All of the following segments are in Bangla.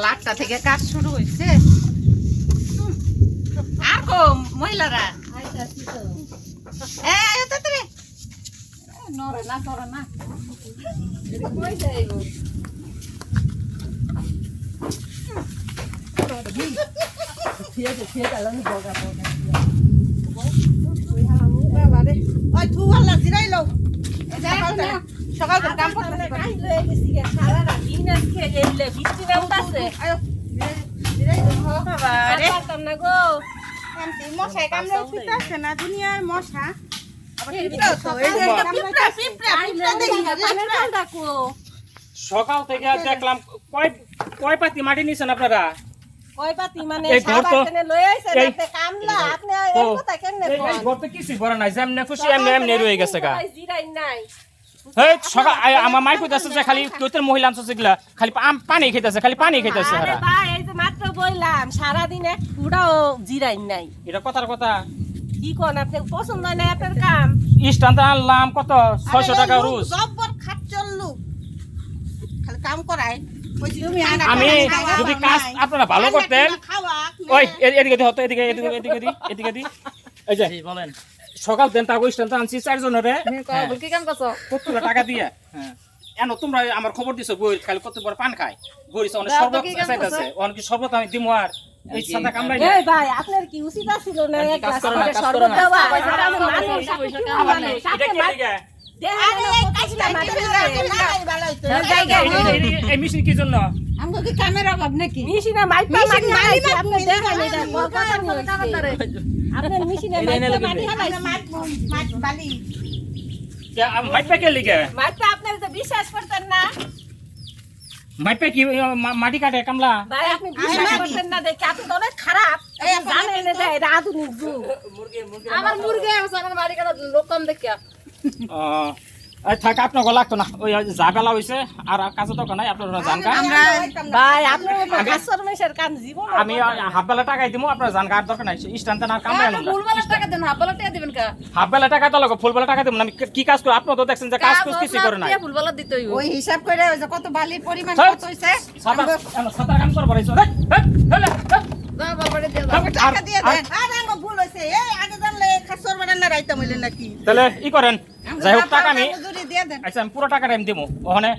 সকাল আটটা থেকে কাজ শুরু হয়েছে। আর কো মহিলারা? নড়ে না নড়ে না। বাবারে ওই থু আল্লাহ জিরাই লও এ, যাই এখন না, সকাল করে কাম করতে। সকাল থেকে দেখলাম কয় কয় পাতি মাটি নিছেন আপনারা? কয় পাতি মানে লয়ে আপনি কামলা আপনি এই কথা কেমনে এই এই ঘর তো কিছুই ভরা নাই যেমনে খুশি এমনি এমনি রয়ে গেছে গা। জিরাই নাই। এই সকাল আমার মাই কইতাছে যে খালি তোদের মহিলা আনছে যেগুলা খালি পানি খাইতেছে খালি পানি খাইতেছে আরে ভাই এই যে মাত্র বইলাম সারাদিন এক ফুটাও জিরাই নাই। এটা কথার কথা। কি কোন আপনি পছন্দ হয় আপনার কাম? আনলাম কত? টাকা জব্বর খালি আমি যদি কাজ আপনারা ভালো করতেন ওই এদিকে দি হতো এদিকে এদিকে এদিকে দি এদিকে দি এই যে। বলেন। সকাল দেন তাগো স্ট্যান্ড আনছি চারজনের। কি কাম করছ? কত টাকা দিয়ে? হ্যাঁ। এনো তোমরা আমার খবর দিছো বই খালি কত বড় পান খায়। বইছে অনেক শরবত কি কাম অনেক শরবত আমি দিমু আর। এই সাদা কামড়াই এই ভাই আপনার কি উচিত আছিল না? এক গ্লাস করে কাজ শরবত দেওয়া। এটা কি লিগা? আরে না, এই কাজটা ভালো হইতো। এই- এই মেশিন কি জন্য? আমাকে কি কামের অভাব নাকি? মেশিনে মাইপা মেশিন মাটি মারি হালাইছে, না, আপনি তুমি দেখেন দেখো, এটা আমি কথা কথা নিয়ে টাকা হচ্ছে। তারে আপনার মেশিনে এই এনে মাইপা লাগবে। মাটি আমরা হালাইছে। মাছ মাছ বালি। মাইপা কে লিগা? মাইপা আপনার তো বিশ্বাস করতেন না। মাইপা কি আহ, মা- মাটি কাটে কামলা? ভাই আপনি বিশ্বাস করতেন না দেখে আপনি তো অনেক খারাপ। এই আপনি আপনি জানেন না এটা আধুনিক যুগ। আমার মুরগি আছে আমার বাড়ি কাটা লোক কম দেখিয়া আহ, এই থাক আপনার গো লাগতো না। ওই যা বেলা হইছে আর কাজে তো নাই আপনারা জানকা ভাই আপনার কাম জীবন আমি হাফ বেলা টাকাই দিমু আপনারা জানকা আর দরকার নাই। স্ট্যান্ড না কামড়াই আনুন না ফুলবেলা টাকা দেন হাফবেলা টাকা দিবেন কা? হাফ বেলা টাকা তো লাগো ফুল বেলা টাকা দিমু আমি কি কাজ করি? আপনারা তো দেখছেন যে কাজ কুজ কিছু করে নাই। ফুলবেলা দিতেই ওই হিসাব করে ওই যে কত বালির পরিমাণ কত হইছে সাদা সাদা কাম করব রাইছো হেই হেই বাবারে টাকা দিয়ে দেন আরে আমার ভুল হইছে। এই আগে জানলে খাসর বানান না রাইতাম হইলে নাকি। তাহলে ই করেন। যাই হোক টাকা আমি আচ্ছা আমি পুরো টাকাটা আমি দিমু। ওখানে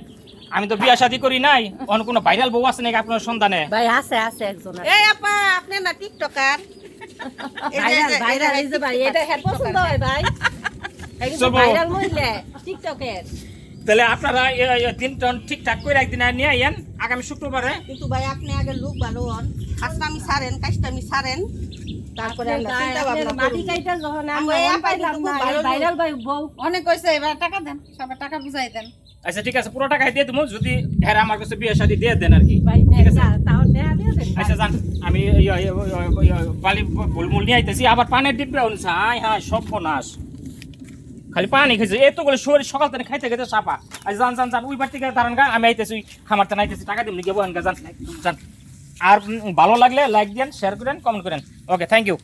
আমি তো বিয়া শাদি করি নাই ওখানে কোনো ভাইরাল বউ আছে নাকি আপনার সন্ধানে? ভাই আছে আছে একজন এই আপা আপনি না টিকটকার। এই যে- ভাইরাল এই যে- ভাইরাল এই যে ভাই এটা হেড পছন্দ হয় ভাই। এই যে ভাইরাল মহিলা টিকটকের। তাহলে আপনারা দিন টন ঠিকঠাক করে একদিন আর নিয়ে আইয়েন। আগামী শুক্রবারে। কিন্তু ভাই আপনি আগে লোক ভালো হন। কাজটামি সারেন কাজটা আমি সারেন। তারপরে আমরা চিন্তা ভাবনা মাটি কাইটা যখন আমি আমরা এই ওয়ান আপা পাইলাম কিন্তু না খুব ভালো এই ভাইরাল ভাই বউ অনেক কইছে এবার টাকা দেন সবার টাকা বুঝাই দেন। আচ্ছা ঠিক আছে পুরো টাকা দিয়ে দেবো যদি হ্যাঁ আমার কাছে বিয়ে শাদি দিয়ে দেন আর কি। ঠিক আছে? তাও দেখা দিয়ে দেন আচ্ছা যান আমি এই- এই- এই- এই- এই- বালি ভুলমুল নিয়ে আইতেছি আবার পানের হাই হাই সব নাশ খালি পানি খেয়েছে এত করে শরীর সকাল থেকে খাইতে খেতে সাপা আজ যান যান যান ওই বার থেকে দাঁড়ান গা আমি আইতেছি ওই খামার তেন আইতেছি টাকা দিম নিয়ে যান গা যান যান। আর ভালো লাগলে লাইক দেন শেয়ার করেন কমেন্ট করেন। Okay thank you